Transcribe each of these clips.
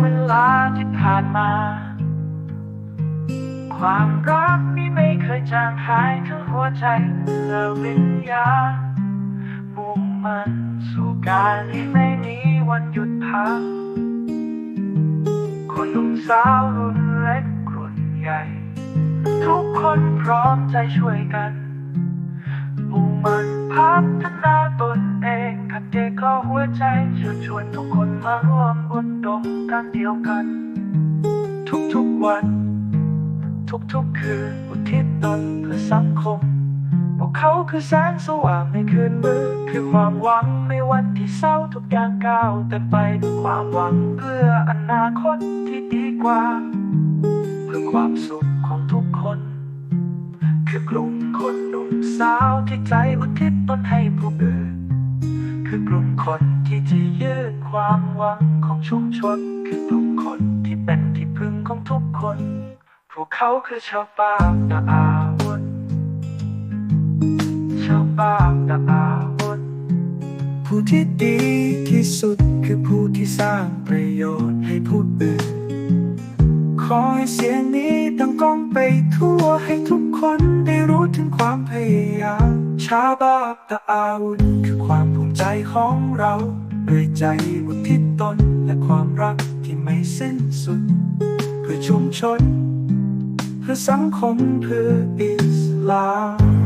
เวลาที่ผ่านมา ความรักนี้ไม่เคยจางหายทั้งหัวใจและวิญญาณมุ่งมันสู่การที่ไม่มีวันหยุดพัก คนหนุ่มสาวรุ่นเล็กรุ่นใหญ่ ทุกคนพร้อมใจช่วยกันมุ่งมันพัฒนาตนเอง เด็กก็หัวใจเชิญชวนทุกคนมาร่วมอุดมการเดียวกัน ทุกๆวัน ทุกๆคืนอุทิศตนเพื่อสังคมพวกเขาคือแสงสว่างในคืนมืดคือความหวังในวันที่เศร้าทุกอย่างก้าวแต่ไปด้วยความหวังเพื่ออนาคตที่ดีกว่า เพื่อความสุขของทุกคน คือกลุ่มคนหนุ่มสาวที่ใจอุทิศตนให้ผู้อื่น คือกลุ่มคนที่จะยืนความหวังของชุมชน คือกลุ่มคนที่เป็นที่พึ่งของทุกคน พวกเขาคือชาวบ้านนาอาวุธชาวบ้านนาอาวุธผู้ที่ดีที่สุดคือผู้ที่สร้างประโยชน์ให้ผู้อื่นขอให้เสียงนี้ดังก้องไปทั่วให้ทุก คนได้รู้ถึงความพยายามชาบาบตะอาวุธคือความภูมิใจของเราด้วยใจอุทิศตนและความรักที่ไม่สิ้นสุด เพื่อชุมชน เพื่อสังคมเพื่ออิสลาม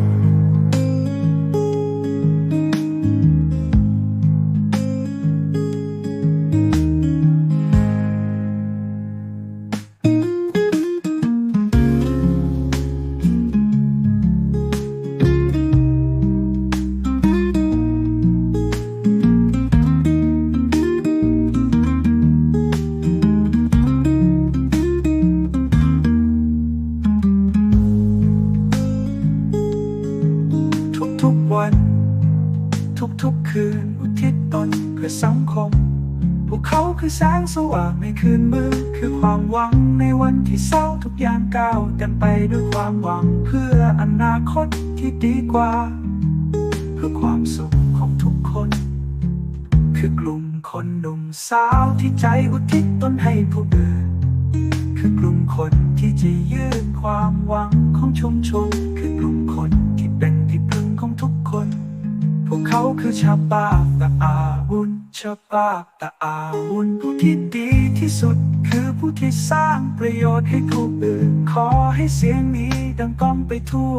วัน ทุกๆคืนอุทิศตนเพื่อสังคม พวกเขาคือแสงสว่างในคืนมืดคือความหวังในวันที่เศร้าทุกอย่างก้าวเต็มไปด้วยความหวังเพื่ออนาคตที่ดีกว่า เพื่อความสุขของทุกคน คือกลุ่มคนหนุ่มสาวที่ใจอุทิศตนให้ผู้อื่นคือกลุ่มคนที่จะยืนความหวังของชุมชน เขาคือชาวบ้าตะอาวุธชาวบ้าตะอาวุธผู้ที่ดีที่สุด คือผู้ที่สร้างประโยชน์ให้ผู้อื่น ขอให้เสียงนี้ดังก้องไปทั่ว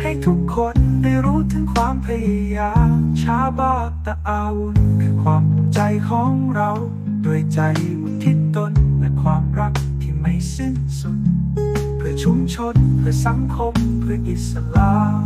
ให้ทุกคนได้รู้ถึงความพยายามชาบาตะอาวุธคือความใจของเราด้วยใจอุทิศตนและความรักที่ไม่สิ้นสุด เพื่อชุมชนเพื่อสังคมเพื่ออิสลาม